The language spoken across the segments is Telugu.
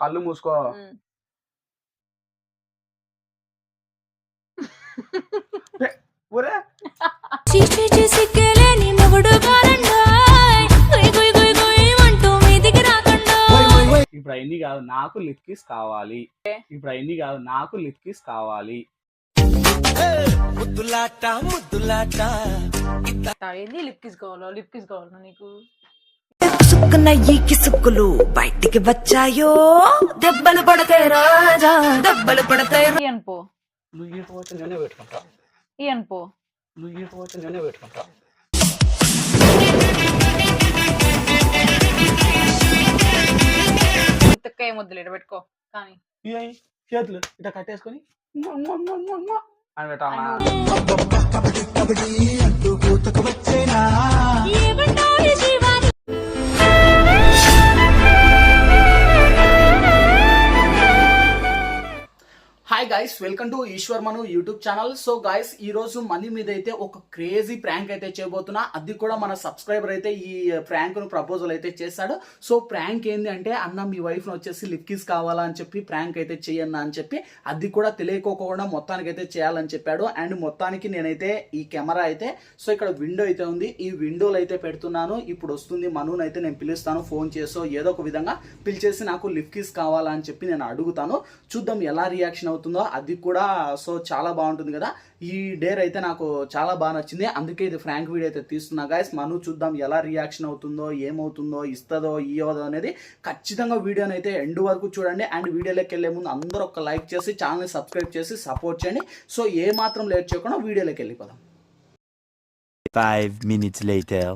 కళ్ళు మూసుకో. ఇప్పుడు అయింది కాదు నాకు లిప్ కిస్ కావాలి. ఇప్పుడు అయింది కాదు నాకు లిప్ కిస్ కావాలి. ముద్దులాట ముద్దులాట. ఏంది లిప్ కిస్ కావాలా లిప్ కిస్ కావాలా నీకు? సుక్కున ఈ కిసుక్కులు బయటికి వచ్చాయో? దెబ్బలు పడతాయి రాజా దెబ్బలు పడతాయి ఈ అనుపో నువ్వు ఈ పోతే నేనే పెట్టుకుంటా. ఈ అనుపో నువ్వు ఈ పోతే నేనే పెట్టుకుంటా. ఉత్తకాయ ముద్దులు ఇటు పెట్టుకో. కానీ. చేతులు ఇట్లా కట్టేసుకొని అని పెట్టాలా guys welcome to Eshwar Manu YouTube channel so guys ఈ రోజు మనీ మీద అయితే ఒక క్రేజీ ప్రాంక్ అయితే చేయబోతున్నా. అది కూడా మన సబ్స్క్రైబర్ అయితే ఈ ప్రాంక్ను ప్రపోజల్ అయితే చేశాడు. సో ప్రాంక్ ఏంది అంటే అన్న మీ వైఫ్ను వచ్చేసి లిప్కిస్ కావాలా? అని చెప్పి ప్రాంక్ అయితే చేయన్నా అని చెప్పి అది కూడా తెలియకోకుండా మొత్తానికి అయితే చేయాలని చెప్పాడు. అండ్ మొత్తానికి నేనైతే ఈ కెమెరా అయితే సో ఇక్కడ విండో అయితే ఉంది. ఈ విండోలో అయితే పెడుతున్నాను. ఇప్పుడు వస్తుంది మనుని అయితే నేను పిలుస్తాను. ఫోన్ చేసో ఏదో ఒక విధంగా పిలిచేసి నాకు లిప్కిస్ కావాలా అని చెప్పి నేను అడుగుతాను. చూద్దాం ఎలా రియాక్షన్ అవుతుందో. అది కూడా సో చాలా బాగుంటుంది కదా. ఈ డేర్ అయితే నాకు చాలా బాగా నచ్చింది. అందుకే ఇది ఫ్రాంక్ వీడియో అయితే తీస్తున్నా. గాయస్ మను చూద్దాం ఎలా రియాక్షన్ అవుతుందో ఏమవుతుందో ఇస్తుందో ఇవ్వదో అనేది ఖచ్చితంగా వీడియోని అయితే ఎండ్ వరకు చూడండి. అండ్ వీడియోలోకి వెళ్ళే ముందు అందరూ ఒక లైక్ చేసి ఛానల్ని సబ్స్క్రైబ్ చేసి సపోర్ట్ చేయండి. సో ఏ మాత్రం లేట్ చేయకుండా వీడియోలోకి వెళ్ళిపోదాం. Five minutes later.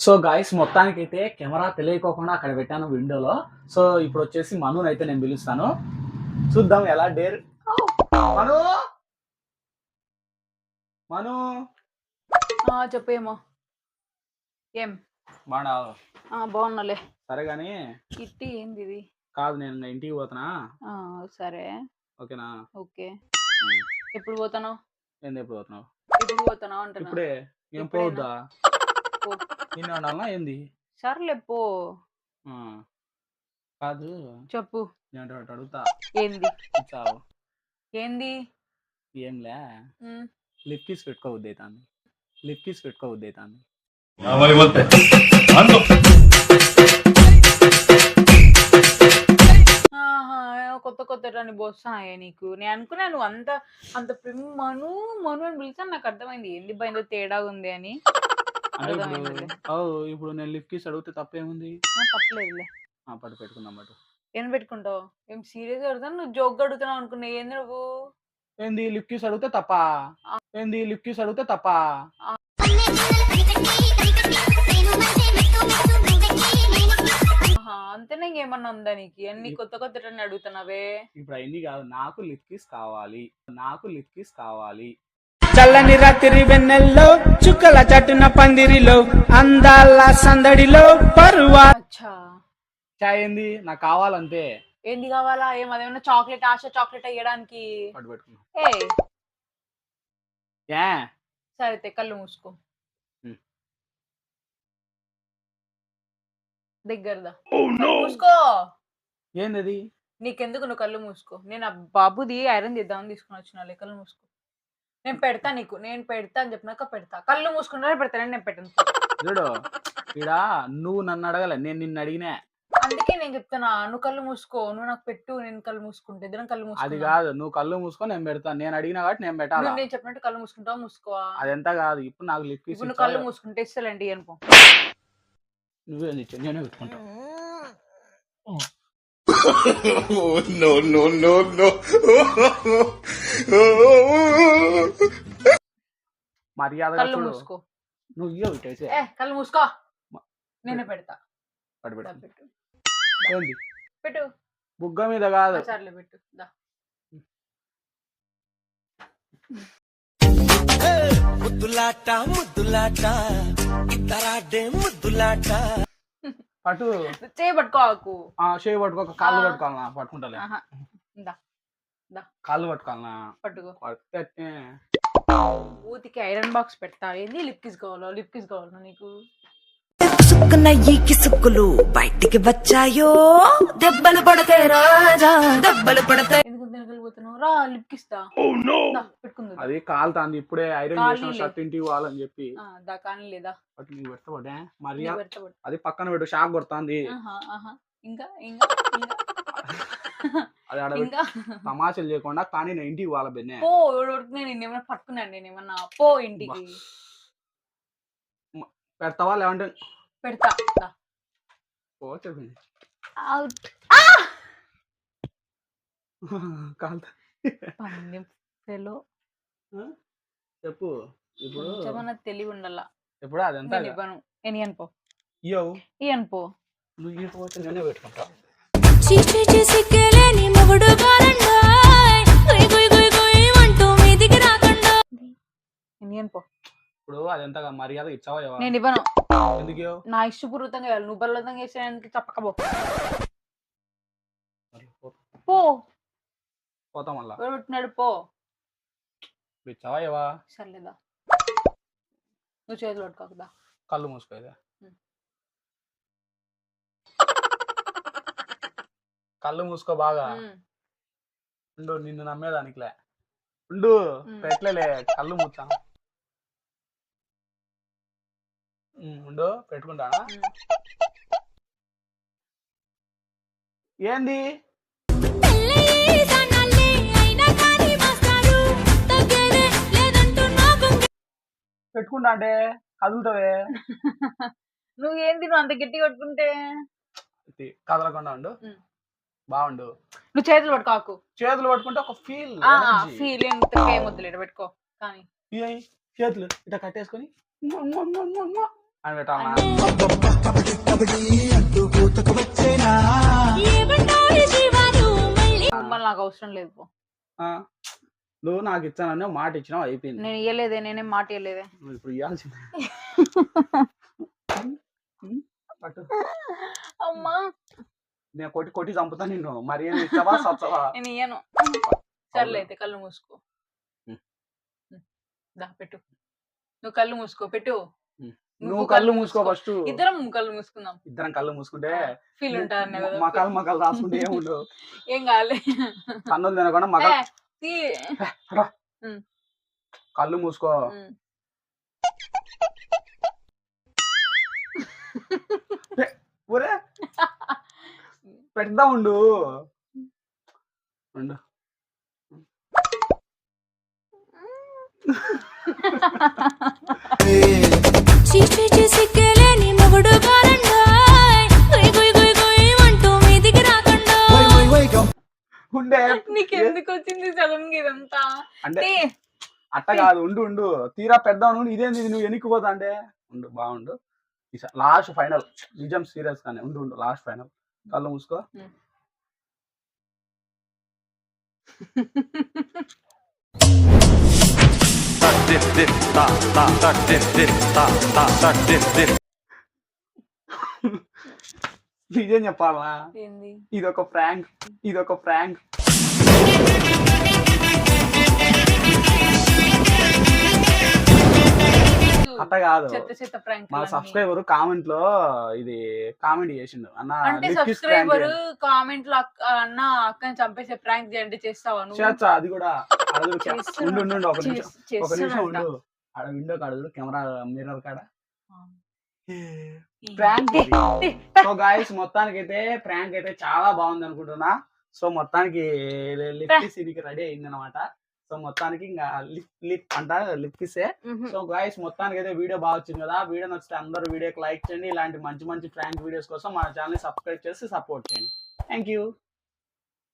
So guys మొత్తానికి అయితే కెమెరా తెలియకోకుండా అక్కడ పెట్టాను విండోలో సో ఇప్పుడు వచ్చేసి మనుని అయితే నేను పిలుస్తాను. చూద్దాం ఎలా డేర్. మను. మను. చెప్పేమో ఏం? బాగా ఆ, బాగున్నాలే. సరే కానీ ఇట్టి ఏంది ఇది? కాదు నేను ఇంటికి పోతున్నా. ఆ, సరే. ఓకేనా? ఓకే. ఎప్పుడు పోతాను ఏంది ఎప్పుడు పోతున్నావు? ఎప్పుడు పోతాను అంటున్నా. ఇప్పుడే. ఏం? పోవద్దా. నిన్న ఉండాలనా? ఏంది? సర్లే పో. కాదు. చెప్పు. నేను ఒకటి అడుగుతా. ఏంది? చావు ఏంది? ఏంలే. లిప్ కిస్ పెట్టుకోవద్దు అవుతాను లిప్ కిస్ పెట్టుకోవద్దు ఆహా, కొత్త కొత్త రాని బొస్తాయే నీకు? నేను అనుకున్నా నువ్వు అంత అంత ప్రేమ మను మను అని పిలిచాను నాకు అర్థమైంది. ఏంది బయట తేడా ఉంది అని? ఇప్పుడు అర్థమైందిలే. ఓ ఇప్పుడు నేను లిప్ కిస్ అడిగితే తప్పేముంది? తప్పలేదులే. పట్టు పెట్టుకుందాం పట్టు ఏం పెట్టుకుంటావు? ఏం సీరియస్ అడుగుతాను నువ్వు జోక్ అడుగుతున్నావు అనుకున్నా. ఏంది నువ్వు? ఏంది? లిప్ కిస్ అడిగితే తప్ప? ఏంది? లిప్ కిస్ అడిగితే తప్ప? అంతేనే ఇంకేమన్నా ఉందా నీకు? అన్ని కొత్త కొత్త అడుగుతున్నావే? ఇప్పుడు అయింది కాదు. నాకు లిప్ కిస్ కావాలి. నాకు లిప్ కిస్ కావాలి. చల్లని రాత్రి వెన్నెల్లో చుక్కల చట్టున పందిరిలో అందాల సందడిలో పరువా అచ్చా. చాయ్ ఏంది? నాకు కావాలంతే. ఏంది కావాలా? ఏం అదేమన్నా చాక్లెట్ ఆశ చాక్లెట్ అయ్యడానికి? పట్టు పెట్టుకున్నాం. ఏ. ఏ సరే అయితే కళ్ళు మూసుకో ఉమ్. దగ్గరదా మూసుకో. ఏంది అది నీకెందుకు నువ్వు కళ్ళు మూసుకో? నేను ఆ బాబుది ఐరన్ చేద్దామని తీసుకుని వచ్చిన కళ్ళు మూసుకో. నేను పెడతా నీకు. నేను పెడతా అని చెప్పినాక పెడతా. కళ్ళు మూసుకుంటే పెడతానని నేను పెట్టను. చూడు ఈడ నువ్వు నన్ను అడగలే నేను నిన్ను అడిగినా. అందుకే నేను చెప్తున్నా నువ్వు కళ్ళు మూసుకో నువ్వు నాకు పెట్టు నేను కళ్ళు మూసుకుంటే ఇద్దరం కళ్ళు అది మూసుకో కాదు నువ్వు కళ్ళు మూసుకొని నేను పెడతాను. నేను అడిగినా కాబట్టి నేను పెట్టాలా? నేను చెప్పినట్టు కళ్ళు మూసుకుంటావా మూసుకోవా? అదెంత కాదు. ఇప్పుడు నాకు కిస్ ఇప్పుడు నువ్వు కళ్ళు మూసుకుంటే ఇస్తాలండి అనుకో. నువ్వే ఇచ్చు నేనే పెట్టుకుంటా. No, no, no. మర్యాదగా కళ్ళు మూసుకో. నువ్వు ఇయ్యో కళ్ళు మూసుకో. నేనే పెడతా. పెట్టు ఏంది? పెట్టు. బుగ్గ మీద కాదు. సర్లే పెట్టు. దా. ముద్దులాట ముద్దులాట. ఇతరాడే ముద్దులాట. పట్టు. చేయబట్టుకోకు ఆ షేవ్ పట్టుకో కాళ్ళు. పట్టుకోవాలనా? పట్టుకుంటాలే. కాళ్ళు పట్టుకోవాలనా? పట్టుకో. ఊతికి ఐరన్ బాక్స్ పెడతా. ఏంది లిప్ కిస్ కావాలా? లిప్ కిస్ కావాలా నీకు? పుసుక్కున ఈ కిసుక్కులు బయటికి వచ్చాయో? దెబ్బలు పడతాయి రాజా దెబ్బలు పడతాయి ఎందుకు తినగలిగిపోతున్నావు? రా ఇస్తా పెట్టుకుందు అది కాలుతాంది ఇప్పుడే ఐరన్ కాలు చేసిన. షర్ట్ ఇంటికి పోవాలని చెప్పి. దా కానీ లేదా? బట్ నీకు పెట్టబడే మరి. అది పక్కన పెట్టు షాక్ కొడుతుంది. ఆహా, ఆహా. ఇంకా ఇంకా ఇంకా. అది ఆడ ఇంకా? తమాషలు చేయకుండా కానీ నేను ఇంటికి పోవాలి బెన్నే? పో నేను ఏమైనా పట్టుకున్నాను నేను ఏమన్నా పో ఇంటికి. పెడతావా లేదంటే పెడతా. దా. పో చెప్పి అవుట్ కాలుతా. పంది పిల్లో చెప్పు. ఇప్పుడు కొంచెమన్నా తెలివి ఉండాల? ఇప్పుడు అది ఎంత నేను ఇవ్వను. ఇయ్యను పో. ఇయ్యవు ఇయ్యను పో. నువ్వు ఈ పోతే నేనే పెట్టుకుంటా. చీచి చేసి కేలేని మొగుడు గుయ్ గుయ్ గుయ్ గుయ్ అంటూ మీదికి రాకండా. పో. ఇప్పుడు అది ఎంత మర్యాద ఇచ్చావా? నేను ఇవ్వను. ఎందుకు? నా ఇష్టపూర్వకంగా ఇవ్వాలి నువ్వు బలవంతంగా చేసేదానికి చెప్పకపో. పో- పోతా మళ్ళా. పెట్టినాడు పో. సర్లేదా. నువ్వు చేతులు పట్టుకోకదా కళ్ళు మూసుకోదా. కళ్ళు మూసుకో బాగా. ఉండు నిన్ను నమ్మేదానికిలే. ఉండు ఉం. పెట్టలేలే కళ్ళు మూచా. ఉండు పెట్టుకుంటానా? ఏంది? పెట్టుకుంటా అంటే కదులుతావే. నువ్వు ఏంది నువ్వు అంత గట్టి కొట్టుకుంటే? కదలకుండా ఉండు. బాగుండు. నువ్వు చేతులు పట్టుకోకు చేతులు పట్టుకుంటే ఒక ఫీల్ ఫీల్ వద్దులేడు పెట్టుకో. కానీ. చేతులు ఇట్లా కట్టేసుకొని అని మళ్ళీ నాకు అవసరం లేదు పో. ఆ, నువ్వు నాకు ఇచ్చానని మాట ఇచ్చినావు అయిపోయింది. నేను ఇయ్యలేదే నేనేం మాట ఇయ్యలేదే. నువ్వు ఇప్పుడు ఇవ్వాల్సిందే అమ్మా. నేను కొట్టి కొట్టి చంపుతా నిన్ను. మరి ఏం ఇస్తావా సచ్చవా నేను ఇయ్యను. సర్లే అయితే కళ్ళు మూసుకో. దా పెట్టు. నువ్వు కళ్ళు మూసుకో పెట్టు. నువ్వు కళ్ళు మూసుకో ఫస్ట్. ఇద్దరం కళ్ళు మూసుకుందాం. ఇద్దరం కళ్ళు మూసుకుంటే ఫీల్ కదా మకాలు మకాలు రాసుకుంటే ఏముండవు ఏం కాలే కన్నులు తినకుండా మకాలు. కళ్ళు మూసుకో. ఉం. ఊరే పెడతా ఉండు. ఉండు. మొగుడు నీకెందుకు వచ్చింది సడన్గా ఇదంతా? అంటే. అట్ట కాదు ఉండు ఉండు. తీరా నువ్వు ఇదేంది ఇది? నువ్వు ఎన్నికపోతా అంటే ఉండు బాగుండు. Last final. నిజం సీరియస్ గానే. ఉండు ఉండు. Last final. కళ్ళు మూసుకో. నిజం చెప్పాలా? ఏంది? ఇది ఒక ఫ్రాంక్ ఇది ఒక ఫ్రాంక్ అట్ట కాదు. మన సబ్స్క్రైబర్ కామెంట్లో ఇది కామెంట్ చేసిండు. అన్న అంటే సబ్స్క్రైబర్. కామెంట్లో అన్న అక్కని చంపేసే ప్రాంక్ చేయండి చేస్తావా చేస్తా అది కూడా. ఉండు ఉండు, ఉండు ఒక నిమిషం చేస్- ఒక నిమిషం చేస్తున్నా ఉండు. ఆడ విండో కాడు కెమెరా మిర్రర్ కాడ. ప్రాంక్ సో గాయస్ మొత్తానికి అయితే ప్రాంక్ అయితే చాలా బాగుంది అనుకుంటున్నా సో మొత్తానికి లిప్ సిరికి రెడీ అయింది అనమాట సో మొత్తానికి ఇంకా లిప్ లిప్ అంట లిప్ కిసే మ్హూ. సో గాయస్ మొత్తానికి అయితే వీడియో బాగా వచ్చింది కదా. వీడియో నచ్చితే అందరూ వీడియోకి లైక్ చేయండి. ఇలాంటి మంచి మంచి ప్రాంక్ వీడియోస్ కోసం మన ఛానల్ సబ్స్క్రైబ్ చేసి సపోర్ట్ చేయండి. Thank you